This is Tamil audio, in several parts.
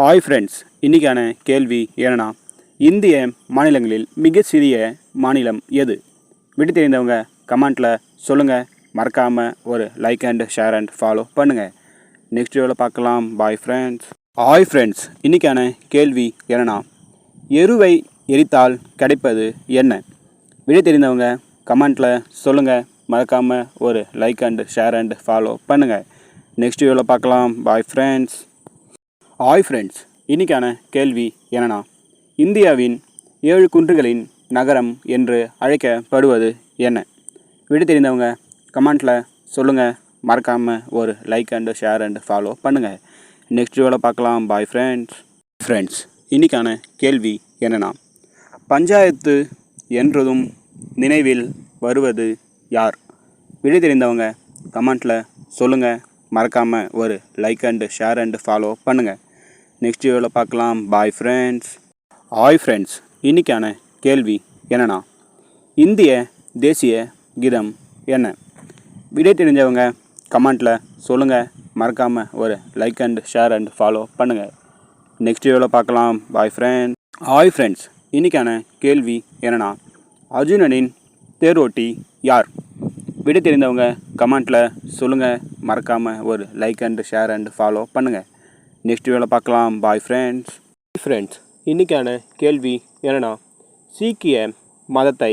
ஹாய் ஃப்ரெண்ட்ஸ் இன்றைக்கான கேள்வி என்னன்னா இந்திய மாநிலங்களில் மிக சிறிய மாநிலம் எது? விட்டு தெரிந்தவங்க கமெண்ட்டில் சொல்லுங்கள் மறக்காமல் ஒரு like and share and follow பண்ணுங்கள் நெக்ஸ்ட் வீடியோவில் பார்க்கலாம். பாய் ஃப்ரெண்ட்ஸ் ஹாய் ஃப்ரெண்ட்ஸ் இன்றைக்கான கேள்வி என்னென்னா எருவை எரித்தால் கிடைப்பது என்ன? விடை தெரிந்தவங்க கமெண்ட்டில் சொல்லுங்கள் மறக்காமல் ஒரு like and share and follow பண்ணுங்கள் நெக்ஸ்ட் வீடியோவில் பார்க்கலாம். பாய் ஃப்ரெண்ட்ஸ் ஹாய் ஃப்ரெண்ட்ஸ் இன்றைக்கான கேள்வி என்னன்னா இந்தியாவின் ஏழு குன்றுகளின் நகரம் என்று அழைக்கப்படுவது என்ன? விட தெரிந்தவங்க கமெண்ட்டில் சொல்லுங்கள் மறக்காமல் ஒரு like and share and follow பண்ணுங்கள் நெக்ஸ்ட் வீடியோவில் பார்க்கலாம். பாய் ஃப்ரெண்ட்ஸ் ஃப்ரெண்ட்ஸ் இன்றைக்கான கேள்வி என்னன்னா பஞ்சாயத்து என்றதும் நினைவில் வருவது யார்? விடை தெரிந்தவங்க கமெண்ட்டில் சொல்லுங்கள் மறக்காமல் ஒரு like and share and follow பண்ணுங்கள் நெக்ஸ்ட் வீடியோவில் பார்க்கலாம். பாய் ஃப்ரெண்ட்ஸ் ஹாய் ஃப்ரெண்ட்ஸ் இன்றைக்கான கேள்வி என்னென்னா இந்திய தேசிய கீதம் என்ன? விடை தெரிஞ்சவங்க கமெண்ட்டில் சொல்லுங்கள் மறக்காமல் ஒரு like and share and follow பண்ணுங்கள் நெக்ஸ்ட் வீடியோவில் பார்க்கலாம். பாய் ஃப்ரெண்ட் ஹாய் ஃப்ரெண்ட்ஸ் இன்றைக்கான கேள்வி என்னென்னா அர்ஜுனனின் தேரோட்டி யார்? விடை தெரிந்தவங்க கமெண்ட்டில் சொல்லுங்கள் மறக்காமல் ஒரு like and share and follow பண்ணுங்கள் நெக்ஸ்ட் வீடியோவில் பார்க்கலாம். பாய் ஃப்ரெண்ட்ஸ் ஃப்ரெண்ட்ஸ் இன்றைக்கான கேள்வி என்னன்னா சீக்கிய மதத்தை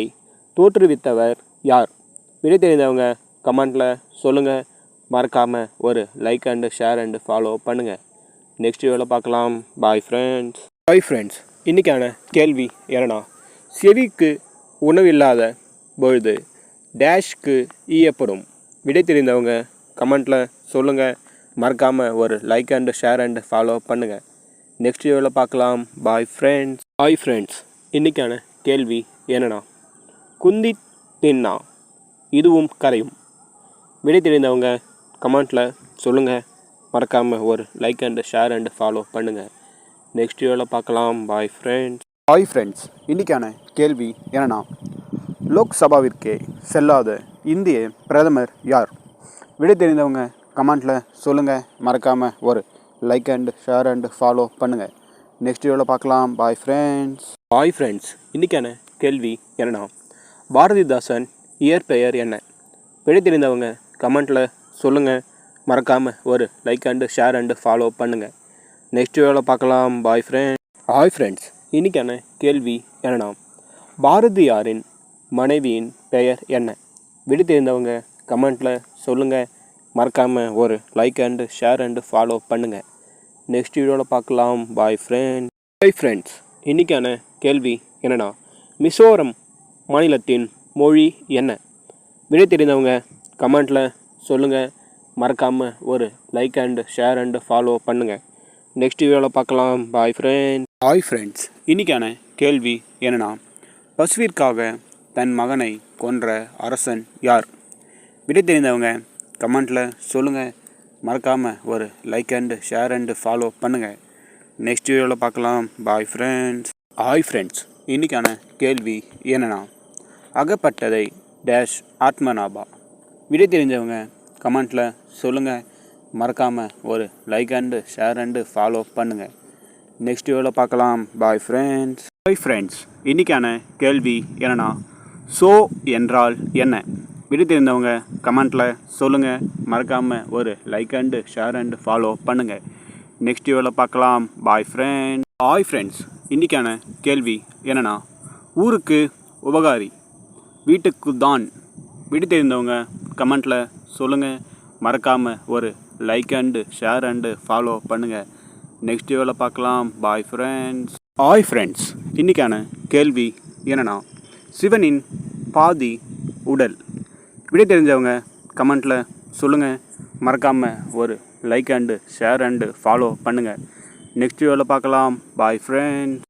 தோற்றுவித்தவர் யார்? விடை தெரிந்தவங்க கமெண்ட்டில் சொல்லுங்கள் மறக்காமல் ஒரு like and share and follow பண்ணுங்கள் நெக்ஸ்ட் வீடியோவில் பார்க்கலாம். பாய் ஃப்ரெண்ட்ஸ் பாய் ஃப்ரெண்ட்ஸ் இன்றைக்கான கேள்வி என்னன்னா செவிக்கு உணவில்லாத பொழுது டேஷ்க்கு ஈயப்படும். விடை தெரிந்தவங்க கமெண்ட்டில் சொல்லுங்கள் மறக்காமல் ஒரு like and share and follow பண்ணுங்கள் நெக்ஸ்ட் வீடியோவில் பார்க்கலாம். பாய் ஃப்ரெண்ட்ஸ் பாய் ஃப்ரெண்ட்ஸ் இன்றைக்கான கேள்வி என்னன்னா குந்தி தின்னா இதுவும் கரையும். விடை தெரிந்தவங்க கமெண்ட்டில் சொல்லுங்கள் மறக்காமல் ஒரு like and share and follow பண்ணுங்கள் நெக்ஸ்ட் வீடியோவில் பார்க்கலாம். பாய் ஃப்ரெண்ட்ஸ் பாய் ஃப்ரெண்ட்ஸ் இன்றைக்கான கேள்வி என்னன்னா லோக்சபாவிற்கே செல்லாத இந்திய பிரதமர் யார்? விடை தெரிந்தவங்க கமெண்ட்டில் சொல்லுங்கள் மறக்காமல் ஒரு like and share and follow பண்ணுங்கள் நெக்ஸ்ட் வீடியோவில் பார்க்கலாம். பாய் ஃப்ரெண்ட்ஸ் பாய் ஃப்ரெண்ட்ஸ் இன்றைக்கான கேள்வி என்னன்னா பாரதிதாசன் இயற்பெயர் என்ன? விடை தெரிந்தவங்க கமெண்ட்டில் சொல்லுங்கள் மறக்காமல் ஒரு like and share and follow பண்ணுங்கள் நெக்ஸ்ட் வீடியோவில் பார்க்கலாம். பாய் ஃப்ரெண்ட் ஹாய் ஃப்ரெண்ட்ஸ் இன்றைக்கான கேள்வி என்னன்னா பாரதியாரின் மனைவியின் பெயர் என்ன? விடை தெரிந்தவங்க கமெண்ட்டில் சொல்லுங்கள் மறக்காமல் ஒரு like and share and follow பண்ணுங்கள் நெக்ஸ்ட் வீடியோவில் பார்க்கலாம். பாய் ஃப்ரெண்ட் பாய் ஃப்ரெண்ட்ஸ் இன்றைக்கான கேள்வி என்னன்னா மிசோரம் மாநிலத்தின் மொழி என்ன? விடை தெரிந்தவங்க கமெண்ட்டில் சொல்லுங்கள் மறக்காமல் ஒரு like and share and follow பண்ணுங்கள் நெக்ஸ்ட் வீடியோவில் பார்க்கலாம். பாய் ஃப்ரெண்ட் பாய் ஃப்ரெண்ட்ஸ் இன்றைக்கான கேள்வி என்னன்னா பசுவிற்காக தன் மகனை கொன்ற அரசன் யார்? விடை தெரிந்தவங்க கமெண்ட்டில் சொல்லுங்கள் மறக்காமல் ஒரு like and share and follow பண்ணுங்கள் நெக்ஸ்ட் வீடியோவில் பார்க்கலாம். பாய் ஃப்ரெண்ட்ஸ் ஹாய் ஃப்ரெண்ட்ஸ் இன்றைக்கான கேள்வி என்னென்னா அகப்பட்டதை டேஷ் ஆத்மநாபா? விடை தெரிஞ்சவங்க கமெண்ட்டில் சொல்லுங்கள் மறக்காமல் ஒரு like and share and follow பண்ணுங்கள் நெக்ஸ்ட் வீடியோவில் பார்க்கலாம். பாய் ஃப்ரெண்ட்ஸ் பாய் ஃப்ரெண்ட்ஸ் இன்றைக்கான கேள்வி என்னென்னா ஸோ என்றால் என்ன? விடு தெரிந்தவங்க கமெண்ட்டில் சொல்லுங்கள் மறக்காமல் ஒரு like and share and follow பண்ணுங்கள் நெக்ஸ்ட் வீடியோவில் பார்க்கலாம். பாய் ஃப்ரெண்ட் பாய் ஃப்ரெண்ட்ஸ் இன்றைக்கான கேள்வி என்னென்னா ஊருக்கு உபகாரி வீட்டுக்கு தான் விடு தெரிந்தவங்க கமெண்ட்டில் சொல்லுங்கள் மறக்காமல் ஒரு like and share and follow பண்ணுங்கள் நெக்ஸ்ட் வீடியோவில் பார்க்கலாம். பாய் ஃப்ரெண்ட்ஸ் ஆய் ஃப்ரெண்ட்ஸ் இன்றைக்கான கேள்வி என்னென்னா சிவனின் பாதி உடல். விடை தெரிஞ்சவங்க கமெண்ட்டில் சொல்லுங்கள் மறக்காமல் ஒரு like and share and follow பண்ணுங்கள் நெக்ஸ்ட் வீடியோவில் பார்க்கலாம். பாய் ஃப்ரெண்ட்